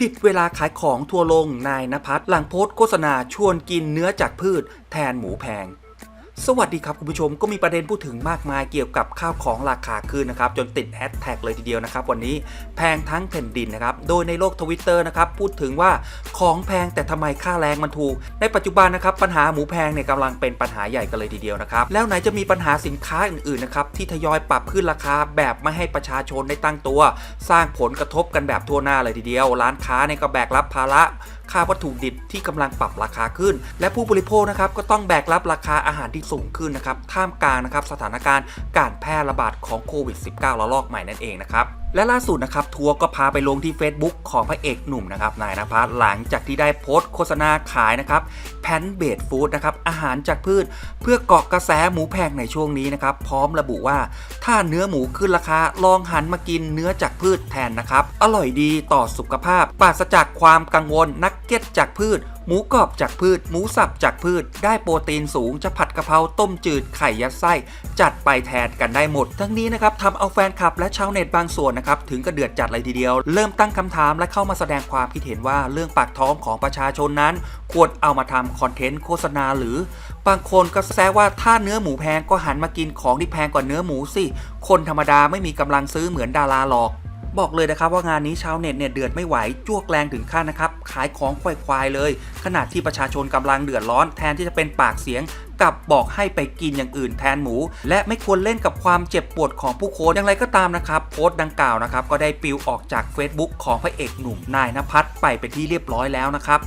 ผิดเวลาขายของทัวร์ลงนายนภัสหลังโพสต์โฆษณาชวนกินเนื้อจากพืชแทนหมูแพง สวัสดีครับคุณผู้ชมก็มีประเด็นพูดถึงมากมายเกี่ยวกับข้าวของราคาขึ้นนะครับจนติดแฮชแท็กเลยทีเดียวนะครับวันนี้แพงทั้งแผ่นดินนะครับโดยในโลกทวิตเตอร์นะครับพูดถึงว่าของแพงแต่ทำไมค่าแรงมันถูก ในปัจจุบันนะครับปัญหาหมูแพงเนี่ยกำลังเป็นปัญหาใหญ่กันเลยทีเดียวนะครับแล้วไหนจะมีปัญหาสินค้าอื่นๆนะครับที่ทยอยปรับขึ้นราคาแบบไม่ให้ประชาชนได้ตั้งตัว สร้างผลกระทบกันแบบทั่วหน้าเลยทีเดียว ร้านค้าเนี่ยก็แบกรับภาระ ค่าวัตถุดิบที่กำลังปรับราคาขึ้น และผู้บริโภคนะครับก็ต้องแบกรับราคาอาหารที่สูงขึ้นนะครับท่ามกลางนะครับสถานการณ์การแพร่ระบาดของโควิด -19 ระลอกใหม่นั่นเองนะครับและล่าสุดนะครับทัวร์ก็พาไปลงที่ Facebook ของพระเอกหนุ่มนะครับนายนภัสหลังจากที่ได้โพสต์โฆษณาขายนะครับแพนเบดฟู้ดนะครับอาหารจากพืช เพื่อเกาะกระแสหมูแพงในช่วงนี้นะครับพร้อมระบุว่า ถ้าเนื้อหมูขึ้นราคาลองหันมากินเนื้อจากพืชแทนนะครับอร่อยดีต่อสุขภาพปราศจากความกังวลนักเก็ตจากพืช หมูกรอบจากพืช หมูสับจากพืช ได้โปรตีนสูงจะผัดกะเพราต้มจืดไข่ยัดไส้ จัดไปแทนกันได้หมด ทั้งนี้นะครับทำเอาแฟนคลับและชาวเน็ตบางส่วนนะครับถึงกระเดือดจัดเลยทีเดียว เริ่มตั้งคำถามและเข้ามาแสดงความคิดเห็นว่าเรื่องปากท้องของประชาชนนั้น ควรเอามาทำคอนเทนต์โฆษณาหรือ บางคนก็แซวว่าถ้าเนื้อหมูแพงก็หันมากินของที่แพงกว่าเนื้อหมูสิคนธรรมดาไม่มีกำลังซื้อเหมือนดาราหรอก บอกเลยนะครับว่างานนี้ชาวเน็ตเนี่ยเดือดไม่ไหวจ้วกแรงถึงขั้นนะครับขายของควายๆเลย ขณะที่ประชาชนกำลังเดือดร้อนแทนที่จะเป็นปากเสียงกลับบอกให้ไปกินอย่างอื่นแทนหมู และไม่ควรเล่นกับความเจ็บปวดของผู้คนอย่างไรก็ตามนะครับโพสต์ดังกล่าวนะครับก็ได้ปลิวออกจาก Facebook ของพระเอกหนุ่มนายนภัสไปเป็นที่เรียบร้อยแล้วนะครับ